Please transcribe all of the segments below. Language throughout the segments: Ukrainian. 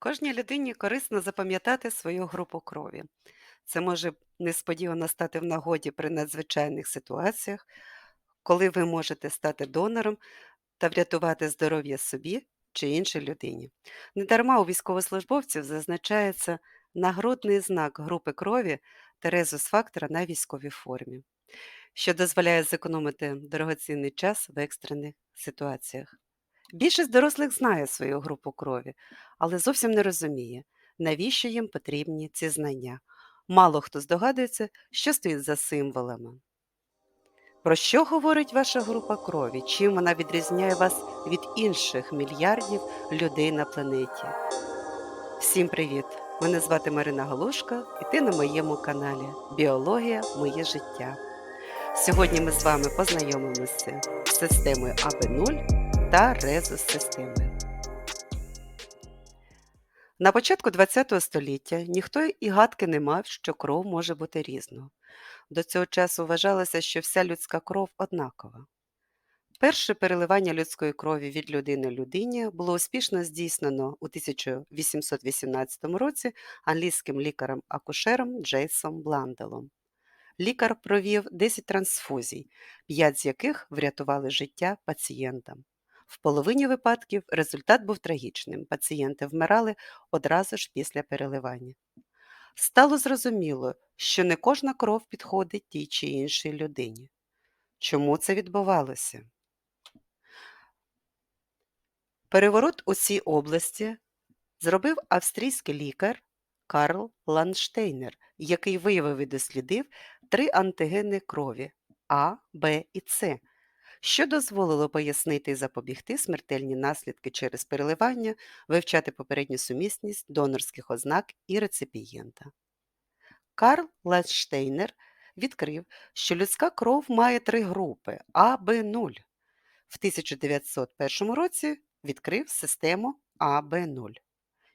Кожній людині корисно запам'ятати свою групу крові. Це може несподівано стати в нагоді при надзвичайних ситуаціях, коли ви можете стати донором та врятувати здоров'я собі чи іншій людині. Недарма у військовослужбовців зазначається нагрудний знак групи крові та резус-фактора на військовій формі, що дозволяє зекономити дорогоцінний час в екстрених ситуаціях. Більшість дорослих знає свою групу крові, але зовсім не розуміє, навіщо їм потрібні ці знання. Мало хто здогадується, що стоїть за символами. Про що говорить ваша група крові? Чим вона відрізняє вас від інших мільярдів людей на планеті? Всім привіт! Мене звати Марина Галушка і ти на моєму каналі Біологія Моє життя. Сьогодні ми з вами познайомимося з системою АБ0 та резус-системою. На початку ХХ століття ніхто і гадки не мав, що кров може бути різною. До цього часу вважалося, що вся людська кров однакова. Перше переливання людської крові від людини людині було успішно здійснено у 1818 році англійським лікарем-акушером Джейсом Бланделом. Лікар провів 10 трансфузій, 5 з яких врятували життя пацієнтам. В половині випадків результат був трагічним. Пацієнти вмирали одразу ж після переливання. Стало зрозуміло, що не кожна кров підходить тій чи іншій людині. Чому це відбувалося? Переворот у цій області зробив австрійський лікар Карл Ланштейнер, який виявив і дослідив три антигени крові А, Б і С, що дозволило пояснити і запобігти смертельні наслідки через переливання, вивчати попередню сумісність донорських ознак і реципієнта. Карл Ланштейнер відкрив, що людська кров має три групи А, Б, 0. В 1901 році відкрив систему АБ0.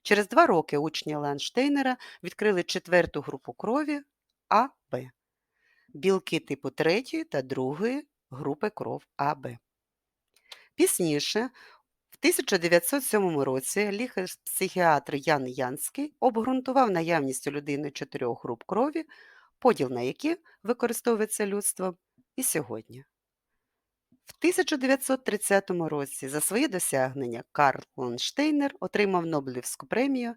Через два роки учні Ланштейнера відкрили четверту групу крові АБ, білки типу 3 та 2 групи кров АБ. Пізніше, в 1907 році, лікар-психіатр Ян Янський обґрунтував наявність у людини чотирьох груп крові, поділ на які використовується людством і сьогодні. В 1930 році за свої досягнення Карл Лонштейнер отримав Нобелівську премію,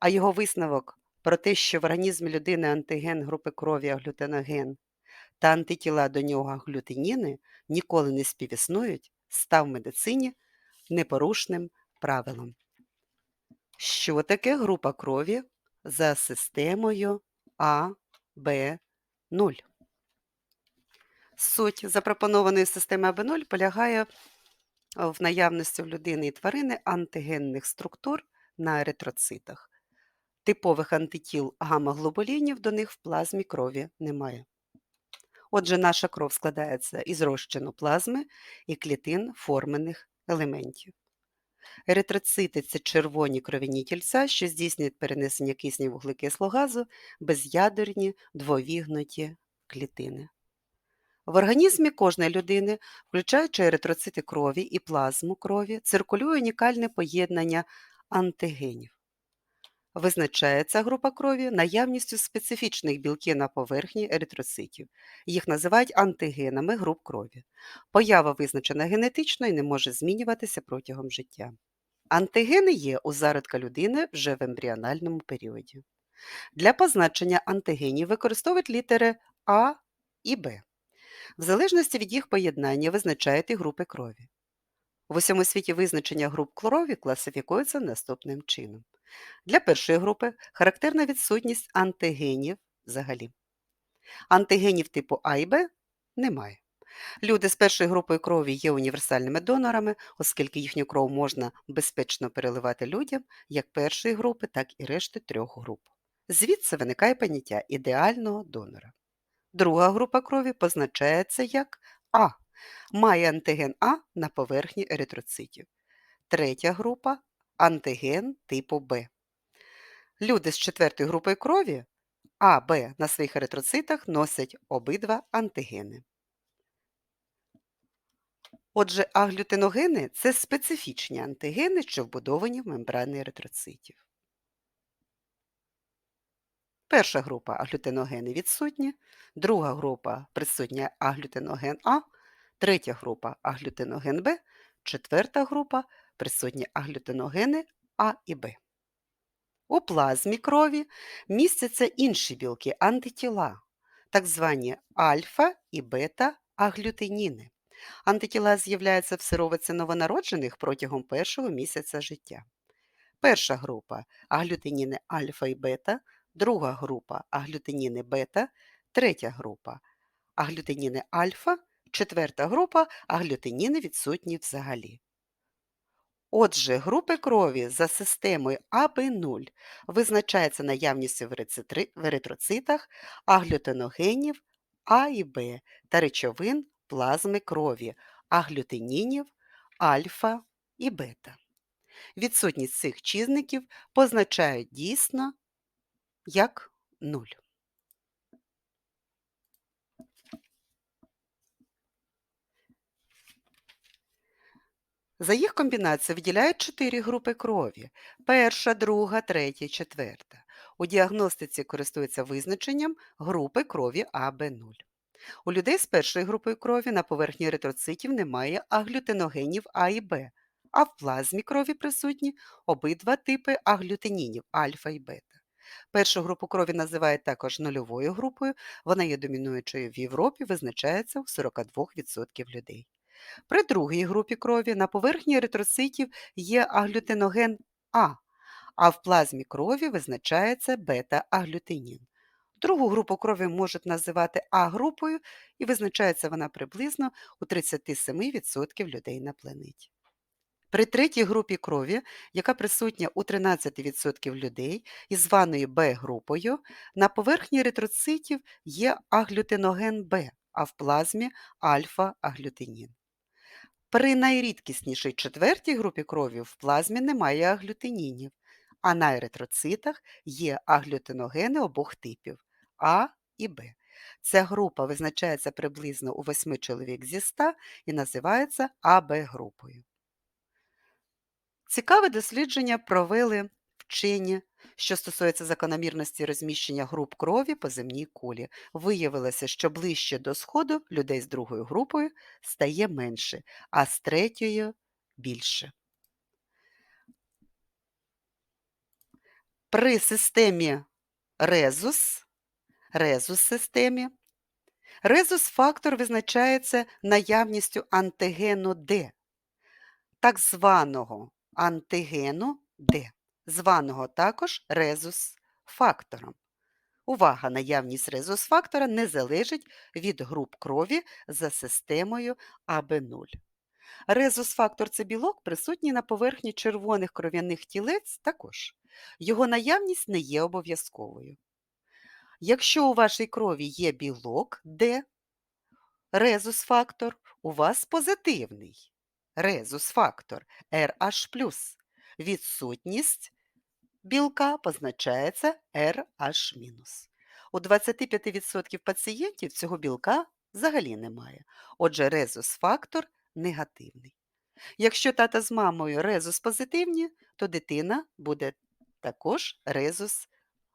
а його висновок про те, що в організмі людини антиген групи крові аглютиноген та антитіла до нього аглютиніни ніколи не співіснують, став в медицині непорушним правилом. Що таке група крові за системою А, Б, 0? Суть запропонованої системи АБ0 полягає в наявності в людини і тварини антигенних структур на еритроцитах. Типових антитіл гамма-глобулінів до них в плазмі крові немає. Отже, наша кров складається із розчину плазми і клітин формених елементів. Еритроцити це червоні кров'яні тільця, що здійснюють перенесення кисню вуглекислого газу безядерні двовігнуті клітини. В організмі кожної людини, включаючи еритроцити крові і плазму крові, циркулює унікальне поєднання антигенів. Визначається група крові наявністю специфічних білків на поверхні еритроцитів. Їх називають антигенами груп крові. Поява визначена генетично і не може змінюватися протягом життя. Антигени є у зародка людини вже в ембріональному періоді. Для позначення антигенів використовують літери А і Б. В залежності від їх поєднання визначають і групи крові. В усьому світі визначення груп крові класифікується наступним чином. Для першої групи характерна відсутність антигенів взагалі. Антигенів типу А і Б немає. Люди з першою групою крові є універсальними донорами, оскільки їхню кров можна безпечно переливати людям як першої групи, так і решти трьох груп. Звідси виникає поняття ідеального донора. Друга група крові позначається як А, має антиген А на поверхні еритроцитів. Третя група антиген типу Б. Люди з четвертою групою крові А, Б на своїх еритроцитах носять обидва антигени. Отже, аглютиногени це специфічні антигени, що вбудовані в мембрани еритроцитів. Перша група аглютиногени відсутні, друга група присутня аглютиноген А, третя група аглютиноген Б, четверта група присутні аглютиногени А і Б. У плазмі крові містяться інші білки антитіла, так звані альфа і бета-аглютиніни. Антитіла з'являються в сировиці новонароджених протягом першого місяця життя. Перша група аглютиніни альфа і бета, друга група аглютиніни бета, третя група аглютиніни альфа, четверта група аглютиніни відсутні взагалі. Отже, групи крові за системою АБ0 визначаються наявністю в еритроцитах аглютиногенів А і Б та речовин плазми крові аглютинінів альфа і бета. Відсутність цих чинників позначають дійсно як нуль. За їх комбінацією виділяють чотири групи крові: перша, друга, третя, четверта. У діагностиці користуються визначенням групи крові АБ0. У людей з першою групою крові на поверхні еритроцитів немає аглютиногенів А і Б, а в плазмі крові присутні обидва типи аглютинінів альфа і бета. Першу групу крові називають також нульовою групою, вона є домінуючою в Європі, визначається у 42% людей. При другій групі крові на поверхні еритроцитів є аглютиноген А, а в плазмі крові визначається бета-аглютинін. Другу групу крові можуть називати А-групою і визначається вона приблизно у 37% людей на планеті. При третій групі крові, яка присутня у 13% людей і званою Б-групою, на поверхні еритроцитів є аглютиноген Б, а в плазмі альфа-аглютинін. При найрідкіснішій четвертій групі крові в плазмі немає аглютинінів, а на еритроцитах є аглютиногени обох типів А і Б. Ця група визначається приблизно у 8 чоловік зі 100 і називається АБ-групою. Цікаве дослідження провели вчені, що стосується закономірності розміщення груп крові по земній кулі. Виявилося, що ближче до сходу людей з другою групою стає менше, а з третьою більше. При системі резус, резус-системі, резус-фактор визначається наявністю антигену Д, так званого антигену Д, званого також резус-фактором. Увага! Наявність резус-фактора не залежить від груп крові за системою АБ0. Резус-фактор це білок, присутній на поверхні червоних кров'яних тілець також. Його наявність не є обов'язковою. Якщо у вашій крові є білок Д, резус-фактор, у вас позитивний резус-фактор RH+. Відсутність білка позначається RH-. У 25% пацієнтів цього білка взагалі немає. Отже, резус-фактор негативний. Якщо тата з мамою резус позитивні, то дитина буде також резус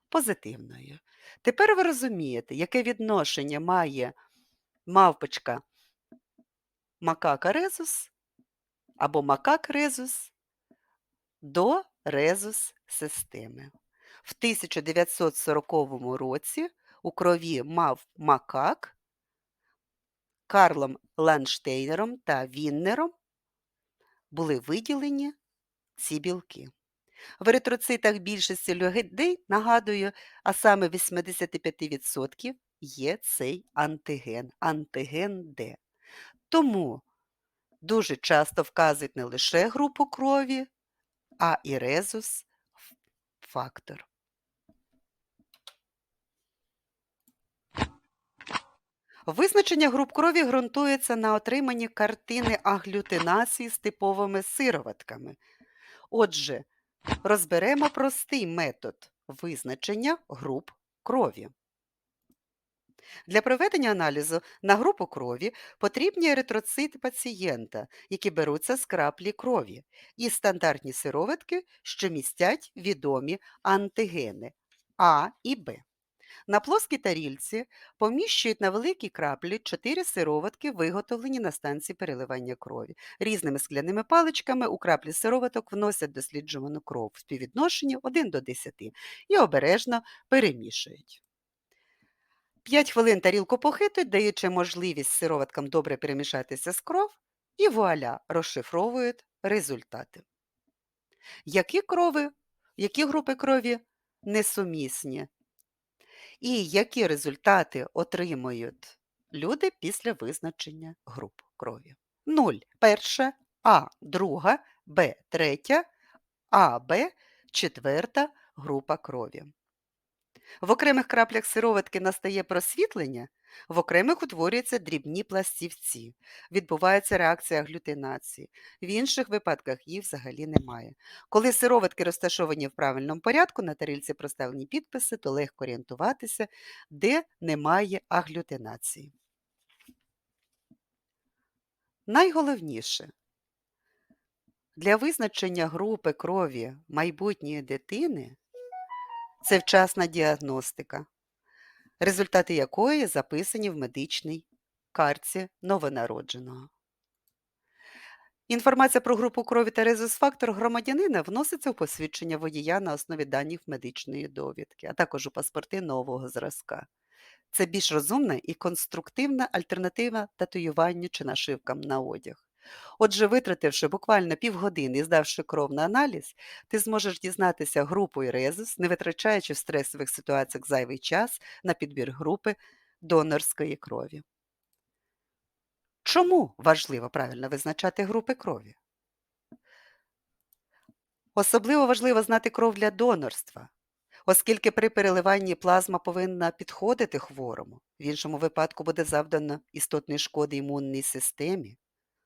позитивною. Тепер ви розумієте, яке відношення має мавпочка макака резус або макак резус до резус системи. В 1940 році у крові мав макак Карлом Ланштейнером та Віннером були виділені ці білки. В еритроцитах більшості людей, нагадую, а саме 85% є цей антиген, антиген Д. Тому дуже часто вказують не лише групу крові, а і резус фактор. Визначення груп крові ґрунтується на отриманні картини аглютинації з типовими сироватками. Отже, розберемо простий метод визначення груп крові. Для проведення аналізу на групу крові потрібні еритроцити пацієнта, які беруться з краплі крові, і стандартні сироватки, що містять відомі антигени А і Б. На плоскій тарільці поміщують на великі краплі 4 сироватки, виготовлені на станції переливання крові. Різними скляними паличками у краплі сироваток вносять досліджувану кров в співвідношенні 1 до 10 і обережно перемішують. 5 хвилин тарілку похитують, даючи можливість сироваткам добре перемішатися з кров, і вуаля розшифровують результати. Які крови, які групи крові несумісні? І які результати отримують люди після визначення груп крові? 0 перша, А друга, Б третя, А, Б четверта група крові. В окремих краплях сироватки настає просвітлення, в окремих утворюються дрібні пластівці, відбувається реакція аглютинації, в інших випадках їх взагалі немає. Коли сироватки розташовані в правильному порядку, на тарілці проставлені підписи, то легко орієнтуватися, де немає аглютинації. Найголовніше для визначення групи крові майбутньої дитини це вчасна діагностика, результати якої записані в медичній картці новонародженого. Інформація про групу крові та резус-фактор громадянина вноситься у посвідчення водія на основі даних медичної довідки, а також у паспорти нового зразка. Це більш розумна і конструктивна альтернатива татуюванню чи нашивкам на одяг. Отже, витративши буквально півгодини і здавши кров на аналіз, ти зможеш дізнатися групу і резус, не витрачаючи в стресових ситуаціях зайвий час на підбір групи донорської крові. Чому важливо правильно визначати групи крові? Особливо важливо знати кров для донорства, оскільки при переливанні плазма повинна підходити хворому, в іншому випадку буде завдано істотної шкоди імунній системі.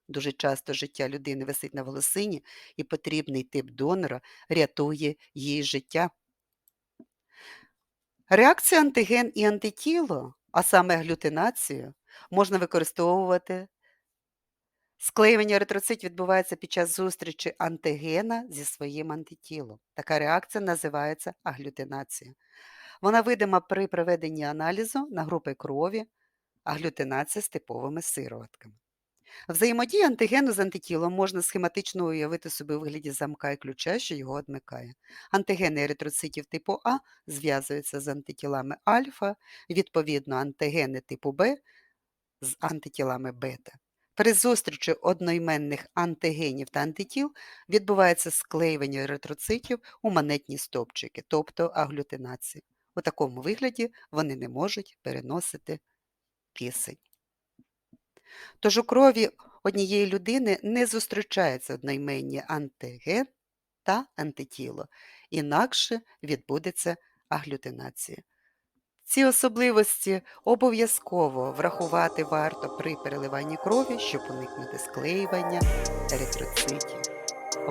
Дуже часто життя людини висить на волосині, і потрібний тип донора рятує її життя. Реакцію антиген і антитіло, а саме глютинацію, можна використовувати. Склеювання еритроцитів відбувається під час зустрічі антигена зі своїм антитілом. Така реакція називається аглютинація. Вона видима при проведенні аналізу на групи крові, аглютинація з типовими сироватками. Взаємодію антигену з антитілом можна схематично уявити собі у вигляді замка і ключа, що його одмикає. Антигени еритроцитів типу А зв'язуються з антитілами альфа, відповідно, антигени типу Б з антитілами бета. При зустрічі одноіменних антигенів та антитіл відбувається склеювання еритроцитів у монетні стовпчики, тобто аглютинація. У такому вигляді вони не можуть переносити кисень. Тож у крові однієї людини не зустрічається одноіменні антиген та антитіло, інакше відбудеться аглютинація. Ці особливості обов'язково врахувати варто при переливанні крові, щоб уникнути склеювання еритроцитів.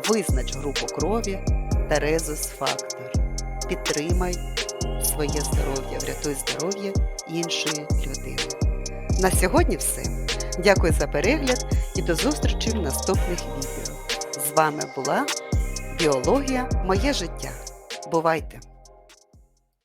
Визнач групу крові та резус-фактор. Підтримай своє здоров'я, врятуй здоров'я іншої людини. На сьогодні все. Дякую за перегляд і до зустрічі в наступних відео. З вами була Біологія Моє життя. Бувайте!